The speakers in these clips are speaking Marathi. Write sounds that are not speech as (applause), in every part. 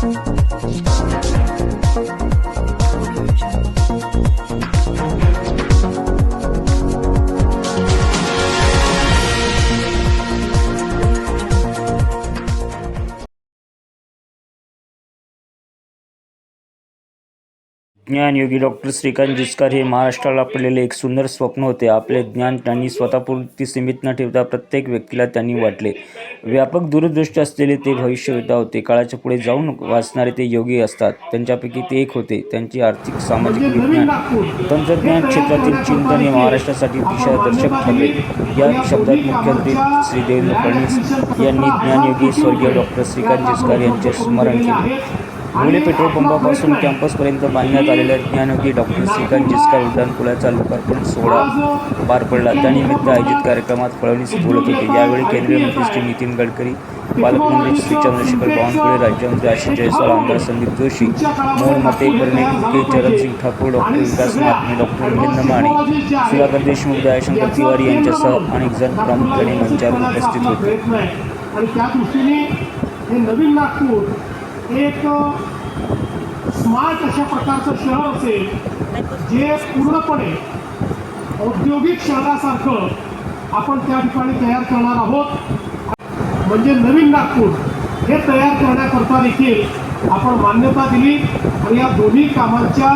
Thank you. ज्ञानयोगी डॉक्टर श्रीकांत जिचकार हे महाराष्ट्राला पडलेले एक सुंदर स्वप्न होते. आपले ज्ञान त्यांनी स्वतःपुरती सीमित न ठेवता प्रत्येक व्यक्तीला त्यांनी वाटले. व्यापक दूरदृष्टी असलेले ते भविष्यवेत्ता होते. काळाच्या पुढे जाऊन वाचणारे ते योगी असतात. त्यांच्यापैकी ते एक होते. त्यांची आर्थिक सामाजिक विज्ञान तंत्रज्ञान क्षेत्रातील चिंतन हे महाराष्ट्रासाठी दिशादर्शक ठरले. या शब्दात मुख्यमंत्री श्री देवेंद्र फडणवीस यांनी ज्ञानयोगी स्वर्गीय डॉक्टर श्रीकांत जिचकार यांचे स्मरण केले. मुले पेट्रोल पंपापासून कॅम्पसपर्यंत बांधण्यात आलेल्या ज्ञानयोगी डॉक्टर श्रीकांत जिचकार उड्डाणपुलाचा लोकार्पण सोहळा पार पडला. त्यानिमित्त आयोजित कार्यक्रमात फडणवीस बोलत होते. यावेळी केंद्रीय मंत्री श्री नितीन गडकरी पालकमंत्री श्री चंद्रशेखर बावनकुळे राज्यमंत्री आशिष जयस्वाल आमदार संदीप जोशी मोहन मते परणे के चरणसिंग ठाकूर डॉक्टर विकास महात्मे डॉक्टर मिलिंद माने सुधाकर देशमुख दयाशंकर तिवारी यांच्यासह अनेक जण प्रामुख्याने मंचावर उपस्थित होते. आणि त्या दृष्टीने हे नवीन नागपूर एक स्मार्ट अशा प्रकारचं शहर असेल जे पूर्णपणे औद्योगिक शहरासारखं आपण त्या ठिकाणी तयार करणार आहोत. म्हणजे नवीन नागपूर हे तयार करण्याकरता देखील आपण मान्यता दिली. आणि या दोन्ही कामांच्या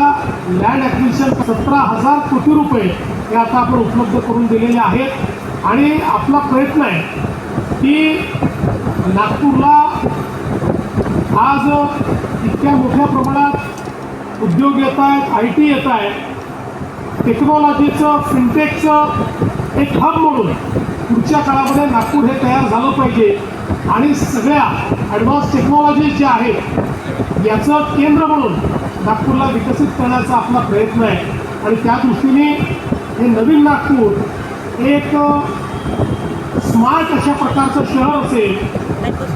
लँड ॲक्विजिशन सतरा हजार कोटी रुपये हे आता आपण उपलब्ध करून दिलेले आहेत. आणि आपला प्रयत्न आहे की नागपूरला आज इतक्या मोठ्या प्रमाणात उद्योग येत आहेत आय टी येत आहे. टेक्नॉलॉजीचं फिनटेकचं एक हब म्हणून पुढच्या काळामध्ये नागपूर हे तयार झालं पाहिजे. आणि सगळ्या ॲडव्हान्स टेक्नॉलॉजी ज्या आहेत याचं केंद्र म्हणून नागपूरला विकसित करण्याचा आपला प्रयत्न आहे. आणि त्या दृष्टीने हे नवीन नागपूर एक स्मार्ट अशा प्रकारचं शहर असेल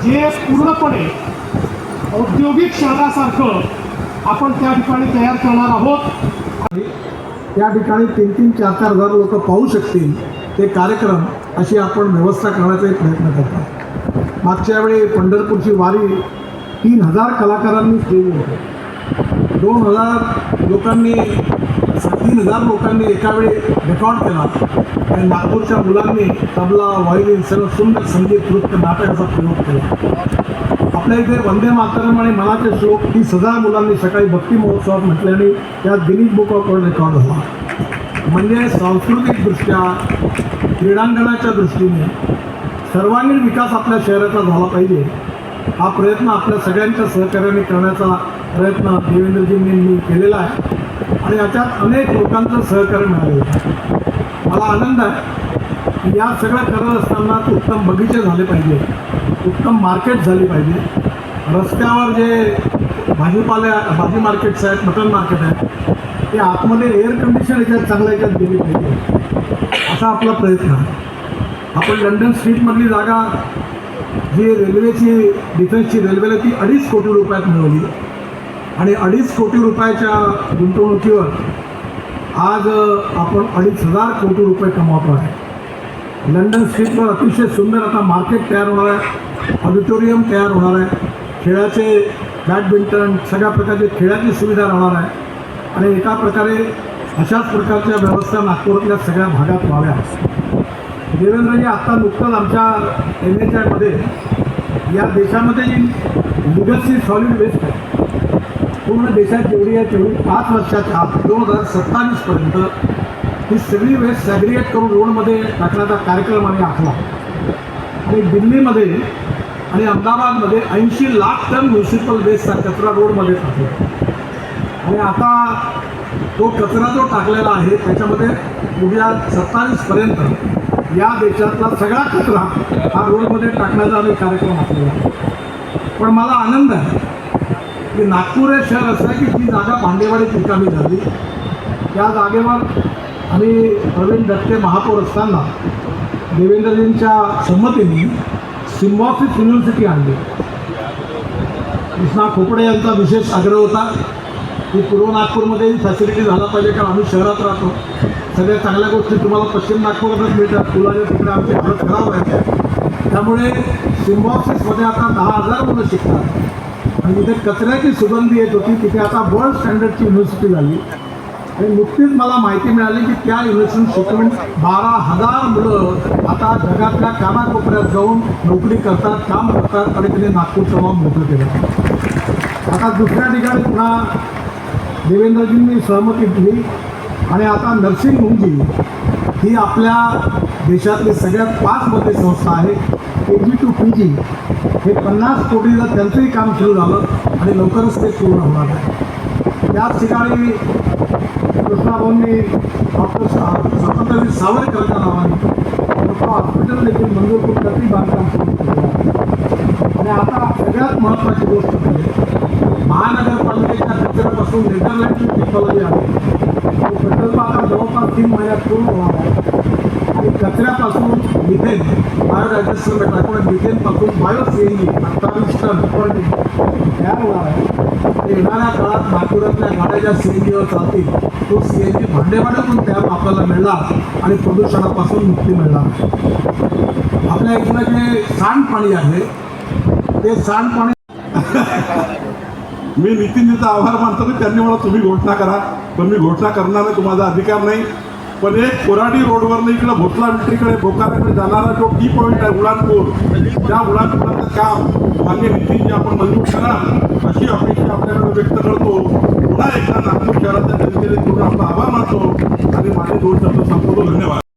जे पूर्णपणे औद्योगिक शहरासारखं आपण त्या ठिकाणी तयार करणार आहोत. त्या ठिकाणी तीन तीन चार चार हजार लोक पाहू शकतील. ते कार्यक्रम अशी आपण व्यवस्था करण्याचा एक प्रयत्न करतो. मागच्या वेळी पंढरपूरची वारी तीन हजार कलाकारांनी केली होती. दोन हजार लोकांनी तीन हजार लोकांनी एकावेळी रेकॉर्ड केला. आणि नागपूरच्या मुलांनी तबला व्हायलिन सर्व सुंदर संगीत नृत्य नाटकाचा प्रयोग केला. आपल्या इथे वंदे मातरम आणि मनाचे श्लोक तीस हजार मुलांनी सकाळी भक्ती महोत्सवात म्हटल्याने त्यात Guinness book of world record झाला म्हणजे सांस्कृतिकदृष्ट्या क्रीडांगणाच्या दृष्टीने सर्वांगीण विकास आपल्या शहराचा झाला पाहिजे. हा प्रयत्न आपल्या सगळ्यांच्या सहकार्याने करण्याचा प्रयत्न देवेंद्रजींनी केलेला आहे. आणि याच्यात अनेक लोकांचं सहकार्य मिळालेलं आहे. मला आनंद आहे या सगळं करत असताना उत्तम बगीचे झाले पाहिजे. उत्तम मार्केट झाली पाहिजे. रस्त्यावर जे भाजीपाल्या भाजी मार्केट्स आहेत मटन मार्केट आहेत ते आतमध्ये एअर कंडिशन याच्यात चांगल्या याच्यात गेली पाहिजे. असा आपला प्रयत्न आहे. आपण लंडन स्ट्रीटमधली जागा जी रेल्वेची डिफेन्सची रेल्वेला ती अडीच कोटी रुपयात मिळवली. आणि अडीच कोटी रुपयाच्या गुंतवणुकीवर आज आपण अडीच हजार कोटी रुपये कमावतो आहे लंडन स्ट्रीटवर अतिशय सुंदर आता मार्केट तयार होणार आहे. ऑडिटोरियम तयार होणार आहे. खेळाचे बॅडमिंटन सगळ्या प्रकारची खेळाची सुविधा राहणार आहे. आणि एका प्रकारे अशाच प्रकारच्या व्यवस्था नागपूरातल्या सगळ्या भागात व्हाव्या. देवेंद्रजी आत्ता नुकतंच आमच्या एम एच आयमध्ये या देशामध्ये जी लिगसी सॉलिड वेस्ट आहे पूर्ण देशात जेवढी आहे तेवढी पाच वर्षाच्या आत दोन हजार सत्तावीसपर्यंत ही सगळी म्हणजे वेस्ट सॅग्रिगेट करून रोडमध्ये टाकण्याचा कार्यक्रम आम्ही आखला. आणि दिल्लीमध्ये आणि अहमदाबादमध्ये ऐंशी लाख टन म्युन्सिपल वेस्टचा कचरा रोडमध्ये टाकला. आणि आता तो कचरा जो टाकलेला आहे त्याच्यामध्ये उद्या सत्तावीसपर्यंत या देशातला सगळा कचरा हा रोडमध्ये टाकण्याचा आम्ही कार्यक्रम आखलेला पण मला आनंद आहे की नागपूर हे शहर असं आहे की ती जागा भांडेवाडीत रिकामी झाली. त्या जागेवर आणि प्रवीण दत्ते महापौर असताना देवेंद्रजींच्या संमतीने सिम्बॉसिस युनिव्हर्सिटी आणली. कृष्णा खोपडे यांचा विशेष आग्रह होता की पूर्व नागपूरमध्ये फॅसिलिटी झाला पाहिजे कारण आम्ही शहरात राहतो. सगळ्या चांगल्या गोष्टी तुम्हाला पश्चिम नागपूरमध्येच मिळतात. पुलाच्या तिकडे आमचे हालत खराब आहे. त्यामुळे सिम्बॉक्सिसमध्ये आता दहा हजार मुलं शिकतात. आणि तिथे कचऱ्याची सुगंधी येत होती. तिथे आता वर्ल्ड स्टँडर्डची युनिव्हर्सिटी झाली. आणि नुकतीच मला माहिती मिळाली की त्या युनिव्हर्सिटीत शिकून बारा हजार मुलं आता जगातल्या कानाकोपऱ्यात जाऊन नोकरी करतात काम करतात आणि त्यांनी नागपूरचं नाव मोठं केलं. आता दुसऱ्या ठिकाणी पुन्हा देवेंद्रजींनी सहमती दिली आणि आता नर्सिंग होमजी ही आपल्या देशातली सगळ्यात पाच मोठी संस्था आहे. के जी टू पी जी हे पन्नास कोटीचं त्यांचंही काम सुरू झालं आणि लवकरच ते पूर्ण होणार आहे. त्याच ठिकाणी कृष्णाभाऊंनी डॉक्टर स्वातंत्र्यवीर सावरकरच्या नावाने हॉस्पिटल देखील मंजूर करून त्याची बांधकाम सुरू केलं. आणि आता सगळ्यात महत्त्वाची गोष्ट म्हणजे महानगरपालिकेच्या कचऱ्यापासून नेदरलँडची टेक्नॉलॉजी आहे तो प्रकल्प आता जवळपास तीन महिन्यात पूर्ण होणार आहे. आणि कचऱ्यापासून मिथेन बायोडायजेस्टरला टाकून मिथेनपासून बायो सी एन जी अठ्ठावीस टन पर डे येणाऱ्या काळात नागपुरातल्या गाड्या ज्या सी एन जीवर चालतील तो सी एन जी भांडेवाड्यातून तयार आपल्याला मिळणार आणि प्रदूषणापासून मुक्ती मिळणार. आपल्या इथलं जे सांडपाणी आहे ते सांडपाणी (laughs) मी नितीनजीचा आभार मानतो की त्यांनी मला तुम्ही घोषणा करा. पण मी घोषणा करणार नाही तुम्हाला अधिकार नाही. पण एक कोराडी रोडवरनं इकडं भोतला मिट्रीकडे बोकाराकडे जाणारा जो टी पॉईंट आहे उडानपूर त्या उडानपुराचं काम मान्य नितीनजी आपण मंजूर करा अशी अपेक्षा आपल्याकडे व्यक्त करतो. पुन्हा एकदा नागपूर शहरातल्या जनतेने आपला आभार मानतो आणि माझे दोन शब्द संपवतो. धन्यवाद.